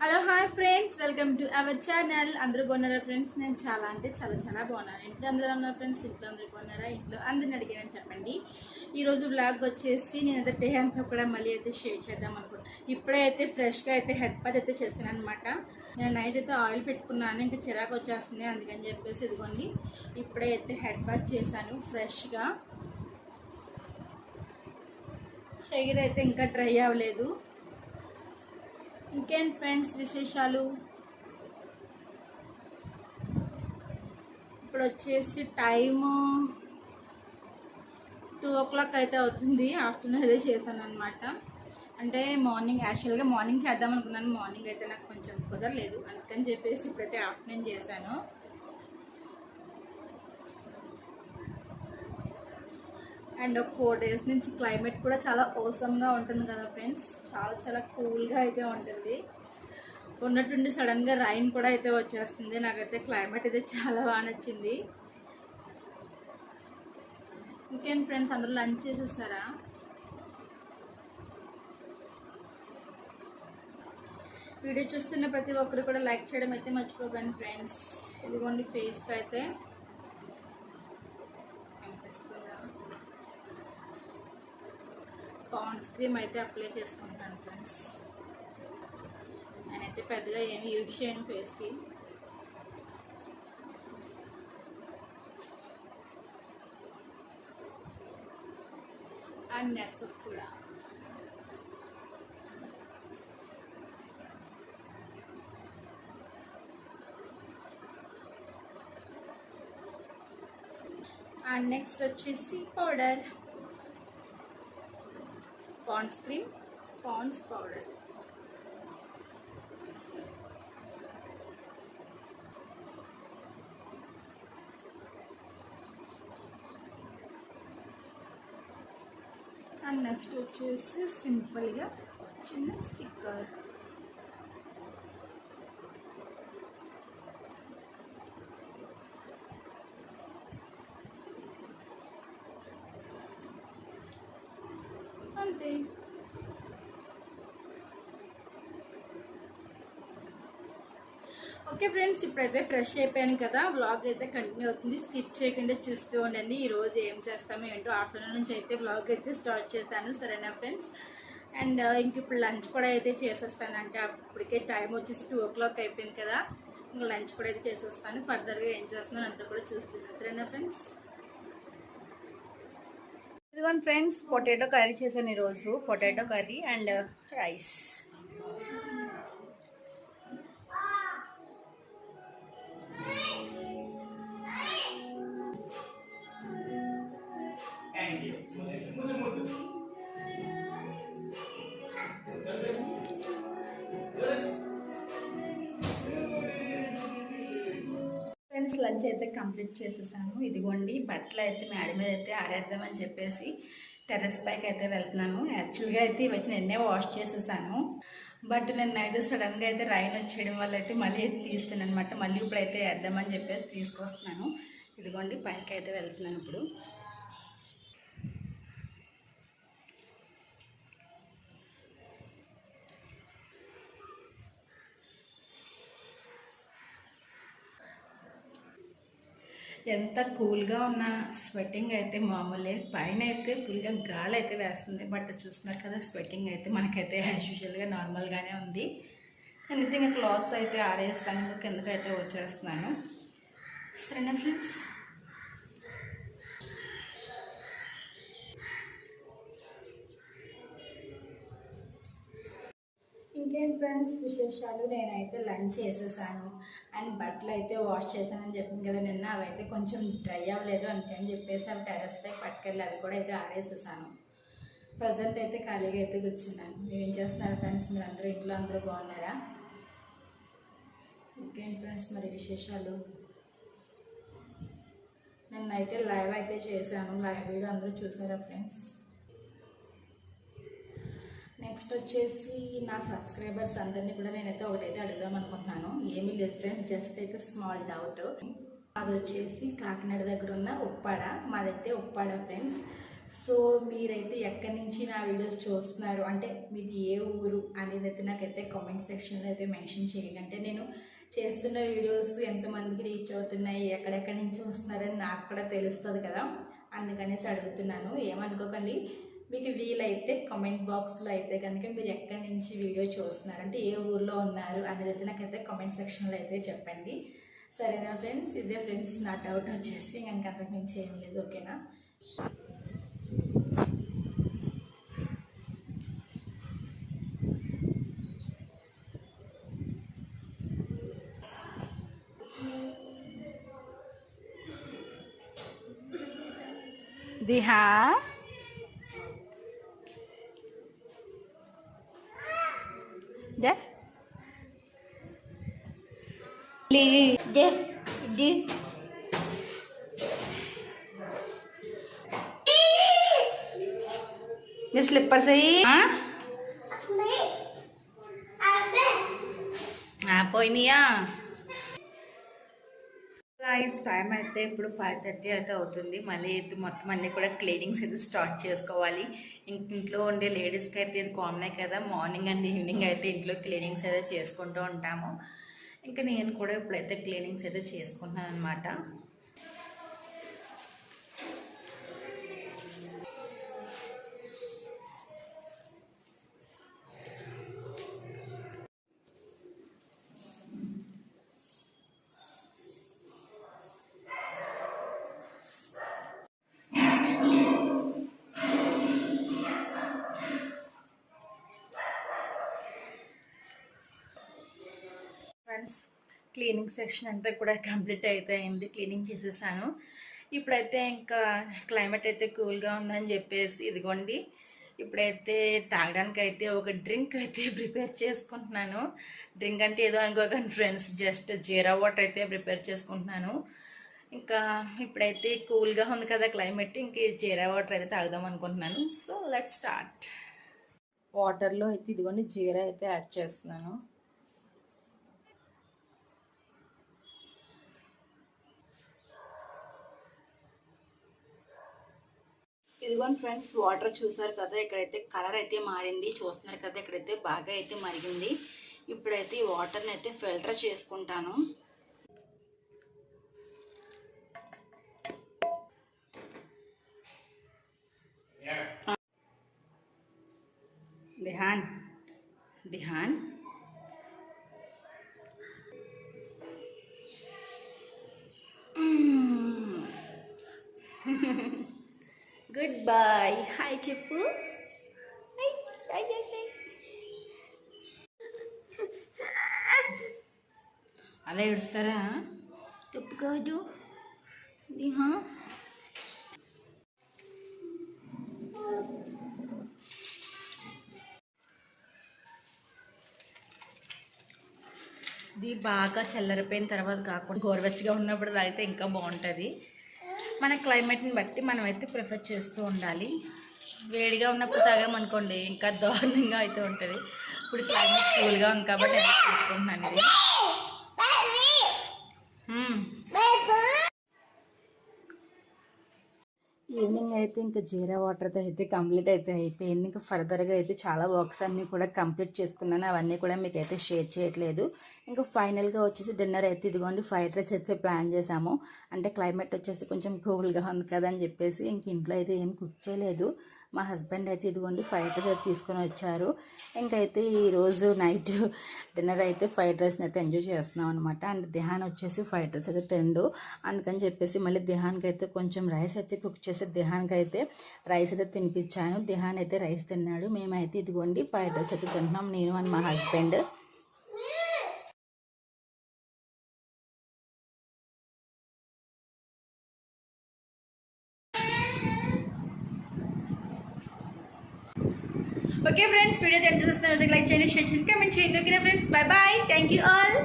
Hello hi friends welcome to our channel అందరూ బాగున్నారా friends నేను చాలా అంటే చాలా చాలా బాగున్నాను. ఇంట్లో అందరూ ఉన్నారు ఫ్రెండ్స్ ఇంట్లో అందరూ బాగున్నారా? ఇంట్లో అందరిని అడిగానని చెప్పండి. ఈరోజు బ్లాగ్ వచ్చేసి నేను అయితే డే అంతా కూడా మళ్ళీ అయితే షేర్ చేద్దాం అనుకుంటున్నాను ఇప్పుడే అయితే ఫ్రెష్గా అయితే హెడ్ పాత్ అయితే చేస్తాను అనమాట నేను నైట్ అయితే ఆయిల్ పెట్టుకున్నాను. ఇంకా చిరాకు వచ్చేస్తుంది. అందుకని చెప్పేసి ఇదిగోండి. ఇప్పుడే అయితే హెడ్ బాత్ చేశాను ఫ్రెష్గా హెయిర్ అయితే ఇంకా డ్రై అవ్వలేదు. ఇంకేంటి ఫ్రెండ్స్ విశేషాలు? ఇప్పుడు వచ్చేసి టైము టూ ఓ క్లాక్ అయితే అవుతుంది. ఆఫ్టర్నూన్ అదే చేశాను అనమాట అంటే మార్నింగ్ యాక్చువల్గా మార్నింగ్ చేద్దాం అనుకున్నాను. మార్నింగ్ అయితే నాకు కొంచెం కుదరలేదు. అందుకని చెప్పేసి ఇప్పుడైతే ఆఫ్టర్నూన్ చేశాను. అండ్ ఒక ఫోర్ డేస్ నుంచి క్లైమేట్ కూడా చాలా ఓసమ్గా ఉంటుంది కదా ఫ్రెండ్స్. చాలా చాలా కూల్గా అయితే ఉంటుంది. ఉన్నట్టుండి సడన్గా రైన్ కూడా అయితే వచ్చేస్తుంది. నాకైతే క్లైమేట్ అయితే చాలా బాగా నచ్చింది. ఇంకేం ఫ్రెండ్స్ అందరూ లంచ్ చేసేసారా? వీడియో చూస్తున్న ప్రతి ఒక్కరు కూడా లైక్ చేయడం అయితే మర్చిపోకండి ఫ్రెండ్స్. ఇదిగోండి ఫేస్కి అయితే. క్రీమ్ అయితే అప్లై చేసుకుంటాను ఫ్రెండ్స్. నేనైతే పెద్దగా ఏమి యూజ్ చేయను ఫేస్కి. అండ్ నెక్ కూడా. అండ్ నెక్స్ట్ వచ్చేసి powder. Pond's cream Pond's powder and next వచ్చేసి సింపుల్గా చిన్న స్టిక్కర్ అంతే ఓకే ఫ్రెండ్స్ ఇప్పుడైతే ఫ్రెష్ అయిపోయాను కదా. బ్లాగ్ అయితే కంటిన్యూ అవుతుంది. స్కిప్ చేయకుండా చూస్తూ ఉండండి. ఈ రోజు ఏం చేస్తామో ఏంటో ఆఫ్టర్నూన్ నుంచి అయితే బ్లాగ్ అయితే స్టార్ట్ చేశాను. సరేనా ఫ్రెండ్స్? అండ్ uh, ఇంక ఇప్పుడు లంచ్ కూడా అయితే చేసేస్తాను అంటే అప్పటికే టైం వచ్చేసి టూ ఓ క్లాక్ అయిపోయింది కదా. ఇంకా లంచ్ కూడా అయితే చేసేస్తాను. ఫర్దర్గా ఏం చేస్తున్నాను అంతా కూడా చూస్తున్నాను. సరేనా ఫ్రెండ్స్? ఇదిగోండి ఫ్రెండ్స్ పొటాటో కర్రీ చేశాను ఈరోజు. Potato curry and uh, rice lunch అయితే కంప్లీట్ చేసేసాను. ఇదిగోండి బట్టలు అయితే మేడ మీద అయితే ఆరేద్దామని చెప్పేసి టెర్రస్ పైకి అయితే వెళ్తున్నాను. యాక్చువల్గా అయితే ఇవైతే నిన్నే వాష్ చేసేసాను. బట్ నేను అయితే సడన్గా అయితే రైన్ వచ్చేయడం వల్ల అయితే మళ్ళీ తీస్తాను అనమాట మళ్ళీ ఇప్పుడైతే వేద్దామని చెప్పేసి తీసుకొస్తున్నాను. ఇదిగోండి పైకి అయితే వెళ్తున్నాను ఇప్పుడు. ఎంత కూల్గా ఉన్న స్వెట్టింగ్ అయితే మామూలే. పైన అయితే ఫుల్గా గాలి అయితే వేస్తుంది. బట్ చూస్తున్నారు కదా స్వెట్టింగ్ అయితే మనకైతే యాజ్ యూజువల్గా నార్మల్గానే ఉంది. నేనైతే ఇంకా క్లాత్స్ అయితే ఆరేస్తాను. కిందకైతే వచ్చేస్తున్నాను. సరేనా ఫ్రెండ్స్? ఇంకేం ఫ్రెండ్స్ విశేషాలు? నేనైతే లంచ్ చేసేసాను. అండ్ బట్టలు అయితే వాష్ చేశానని చెప్పింది కదా నిన్న అవి అయితే కొంచెం డ్రై అవ్వలేదు అందుకని చెప్పేసి అవి టెరస్ పై పట్టుకెళ్ళి అవి కూడా అయితే ఆరేసేసాను. ప్రజెంట్ అయితే ఖాళీగా అయితే కూర్చున్నాను. మీరు ఏం చేస్తున్నారు ఫ్రెండ్స్ మీరు అందరూ ఇంట్లో అందరూ బాగున్నారా? ఇంకేం ఫ్రెండ్స్ మరి విశేషాలు? నిన్నైతే లైవ్ అయితే చేశాను. లైవ్ వీడియో అందరూ చూసారా ఫ్రెండ్స్ నెక్స్ట్ వచ్చేసి నా సబ్స్క్రైబర్స్ అందరినీ కూడా నేనైతే ఒకటైతే అడుగుదాం అనుకుంటున్నాను. ఏమీ లేదు ఫ్రెండ్స్ జస్ట్ అయితే స్మాల్ డౌట్ అది వచ్చేసి కాకినాడ దగ్గర ఉన్న ఉప్పాడ. మాదైతే ఉప్పాడ ఫ్రెండ్స్ సో మీరైతే ఎక్కడి నుంచి నా వీడియోస్ చూస్తున్నారు? అంటే మీది ఏ ఊరు అనేది అయితే నాకైతే కామెంట్ సెక్షన్లో అయితే మెన్షన్ చేయండి. అంటే నేను చేస్తున్న వీడియోస్ ఎంతమందికి రీచ్ అవుతున్నాయి ఎక్కడెక్కడి నుంచి వస్తున్నారని నాకు కూడా తెలుస్తుంది కదా. అందుకనేసి అడుగుతున్నాను. ఏమనుకోకండి. మీకు వీలైతే కామెంట్ బాక్స్లో అయితే కనుక మీరు ఎక్కడి నుంచి వీడియో చూస్తున్నారంటే ఏ ఊర్లో ఉన్నారు అనేది అయితే నాకైతే కామెంట్ సెక్షన్లో అయితే చెప్పండి. సరేనా ఫ్రెండ్స్ ఇదే ఫ్రెండ్స్ నా డౌట్ వచ్చేసి ఇంకా అంతకు మించి ఏం లేదు ఓకేనా దిహా? दे। ली दे ये स्लीपर से ही। हाँ? हाँ कोई नहीं आ గైస్ టైం అయితే ఇప్పుడు ఫైవ్ థర్టీ అయితే అవుతుంది. మళ్ళీ ఇది మొత్తం అన్నీ కూడా క్లీనింగ్స్ అయితే స్టార్ట్ చేసుకోవాలి. ఇంట్లో ఉండే లేడీస్కి అయితే ఇది కామనే కదా. మార్నింగ్ అండ్ ఈవినింగ్ అయితే ఇంట్లో క్లీనింగ్స్ అయితే చేసుకుంటూ ఉంటాము. ఇంకా నేను కూడా ఇప్పుడైతే క్లీనింగ్స్ అయితే చేసుకుంటున్నాను అనమాట క్లీనింగ్ సెక్షన్ అంతా కూడా కంప్లీట్ అయితే అయింది క్లీనింగ్ చేసేసాను. ఇప్పుడైతే ఇంకా క్లైమేట్ అయితే కూల్గా ఉందని చెప్పేసి ఇదిగోండి. ఇప్పుడైతే తాగడానికి అయితే ఒక డ్రింక్ అయితే ప్రిపేర్ చేసుకుంటున్నాను. డ్రింక్ అంటే ఏదో అనుకోకండి ఫ్రెండ్స్ జస్ట్ జీరా వాటర్ అయితే ప్రిపేర్ చేసుకుంటున్నాను. ఇంకా ఇప్పుడైతే కూల్గా ఉంది కదా క్లైమేట్ ఇంక జీరా వాటర్ అయితే తాగుదాం అనుకుంటున్నాను. So let start. వాటర్లో అయితే ఇదిగోండి జీరా అయితే యాడ్ చేస్తున్నాను. ఇదిగోండి ఫ్రెండ్స్ వాటర్ చూసారు కదా ఇక్కడైతే కలర్ అయితే మారింది చూస్తున్నారు కదా ఇక్కడైతే బాగా అయితే మరిగింది. ఇప్పుడైతే ఈ వాటర్ని అయితే ఫిల్టర్ చేసుకుంటాను. Dihan Dihan. Good boy hi చెప్పు. అలా ఏడుస్తారా? తప్పు కాదు ఇది బాగా చల్లరిపోయిన తర్వాత కాకుండా గోరువెచ్చగా ఉన్నప్పుడు తాగితే ఇంకా బాగుంటుంది. మన క్లైమేట్ని బట్టి మనం అయితే ప్రిఫర్ చేస్తూ ఉండాలి. వేడిగా ఉన్నప్పుడు తాగామనుకోండి ఇంకా దారుణంగా అయితే ఉంటుంది. ఇప్పుడు క్లైమేట్ కూల్గా ఉంది కాబట్టి నేను తీసుకుంటున్నాను ఇది ఈవినింగ్ అయితే ఇంకా జీరా వాటర్తో అయితే కంప్లీట్ అయితే అయిపోయింది. ఇంకా ఫర్దర్గా అయితే చాలా వర్క్స్ అన్నీ కూడా కంప్లీట్ చేసుకున్నాను. అవన్నీ కూడా మీకు అయితే షేర్ చేయట్లేదు. ఇంకా ఫైనల్గా వచ్చేసి డిన్నర్ అయితే ఇదిగోండి ఫ్రైడ్ రైస్ అయితే ప్లాన్ చేసాము అంటే క్లైమేట్ వచ్చేసి కొంచెం కూల్గా ఉంది కదా అని చెప్పేసి ఇంక ఇంట్లో అయితే ఏం కుక్ చేయలేదు. మా హస్బెండ్ అయితే ఇదిగోండి ఫ్రైడ్ రైస్ తీసుకొని వచ్చారు. ఇంకైతే ఈరోజు నైట్ డిన్నర్ అయితే ఫ్రైడ్ రైస్ని అయితే ఎంజాయ్ చేస్తున్నాం అనమాట అండ్ దిహాన్ వచ్చేసి ఫ్రైడ్ రైస్ అయితే తిండు. అందుకని చెప్పేసి మళ్ళీ దిహాన్కి అయితే కొంచెం రైస్ అయితే కుక్ చేసి దిహాన్కి అయితే రైస్ అయితే తినిపించాను. దిహాన్ అయితే రైస్ తిన్నాడు. మేమైతే ఇదిగోండి ఫ్రైడ్ రైస్ అయితే తింటున్నాం. నేను అండ్ మా husband. Okay friends video enjoy చేస్తున్నారు లైక్ చేయండి షేర్ చేయండి కమెంట్ చేయండి. Okay friends bye bye thank you all